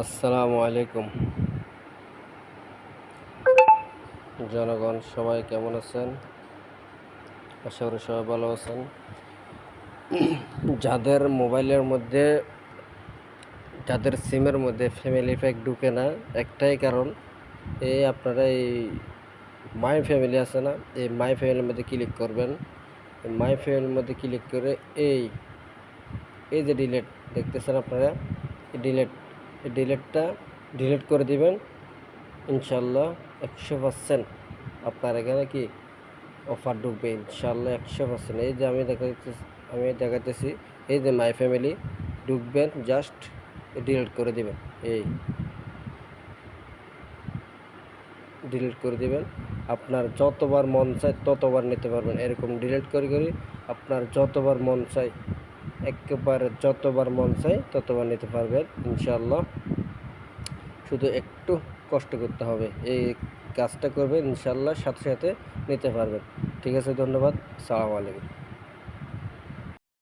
আসসালামু আলাইকুম। জনগণ, সবাই কেমন আছেন? আশা করি সবাই ভালো আছেন। যাদের মোবাইলের মধ্যে, যাদের সিমের মধ্যে ফ্যামিলি প্যাক ঢুকে না, একটাই কারণ এই আপনারা এই মাই ফ্যামিলি আছে না, এই মাই ফ্যামিলির মধ্যে ক্লিক করবেন। মাই ফ্যামিলির মধ্যে ক্লিক করে এই এই যে ডিলেট দেখতেছেন আপনারা ডিলেট ডিলেটটা ডিলিট করে দিবেন। ইনশাল্লাহ একশো পার্সেন্ট আপনার এখানে কি অফার ঢুকবে। ইনশাল্লাহ একশো পার্সেন্ট এই যে আমি দেখাতেছি আমি দেখাতেছি এই যে মাই ফ্যামিলি ঢুকবেন জাস্ট ডিলিট করে দিবেন। এই ডিলিট করে দিবেন। আপনার যতবার মন চায় ততবার নিতে পারবেন। এরকম ডিলিট করে করে আপনার যতবার মন চায় একেবারে যতবার মন চাই ততবার নিতে পারবেন ইনশাল্লাহ শুধু একটু কষ্ট করতে হবে, এই কাজটা করবে ইনশাল্লাহ সাথে সাথে নিতে পারবেন। ঠিক আছে, ধন্যবাদ, সালামু আলাইকুম।